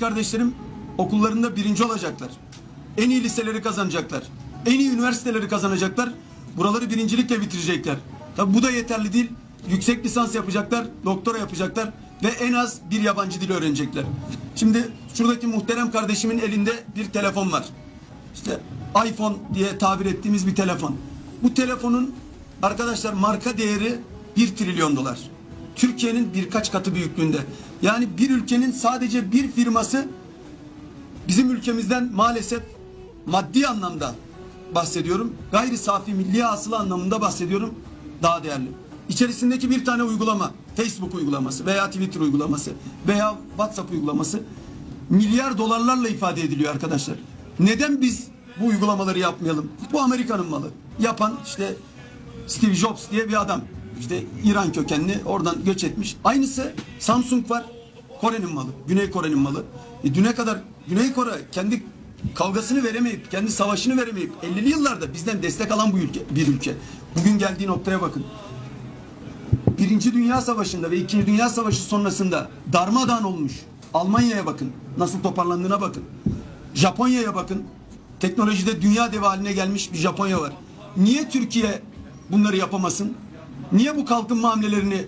kardeşlerim okullarında birinci olacaklar. En iyi liseleri kazanacaklar. En iyi üniversiteleri kazanacaklar. Buraları birincilikle bitirecekler. Tabi bu da yeterli değil. Yüksek lisans yapacaklar, doktora yapacaklar ve en az bir yabancı dil öğrenecekler. Şimdi şuradaki muhterem kardeşimin elinde bir telefon var. İşte iPhone diye tabir ettiğimiz bir telefon. Bu telefonun arkadaşlar marka değeri 1 trilyon dolar. Türkiye'nin birkaç katı büyüklüğünde. Yani bir ülkenin sadece bir firması bizim ülkemizden maalesef maddi anlamda bahsediyorum. Gayri safi milli hasıla anlamında bahsediyorum. Daha değerli. İçerisindeki bir tane uygulama, Facebook uygulaması veya Twitter uygulaması veya WhatsApp uygulaması milyar dolarlarla ifade ediliyor arkadaşlar. Neden biz bu uygulamaları yapmayalım? Bu Amerika'nın malı. Yapan işte Steve Jobs diye bir adam. İşte İran kökenli oradan göç etmiş. Aynısı Samsung var. Kore'nin malı. Güney Kore'nin malı. E düne kadar Güney Kore kendi kavgasını veremeyip, kendi savaşını veremeyip 50'li yıllarda bizden destek alan bu ülke, bir ülke. Bugün geldiği noktaya bakın. Birinci Dünya Savaşı'nda ve İkinci Dünya Savaşı sonrasında darmadağın olmuş. Almanya'ya bakın. Nasıl toparlandığına bakın. Japonya'ya bakın. Teknolojide dünya devi haline gelmiş bir Japonya var. Niye Türkiye bunları yapamasın? Niye bu kalkınma hamlelerini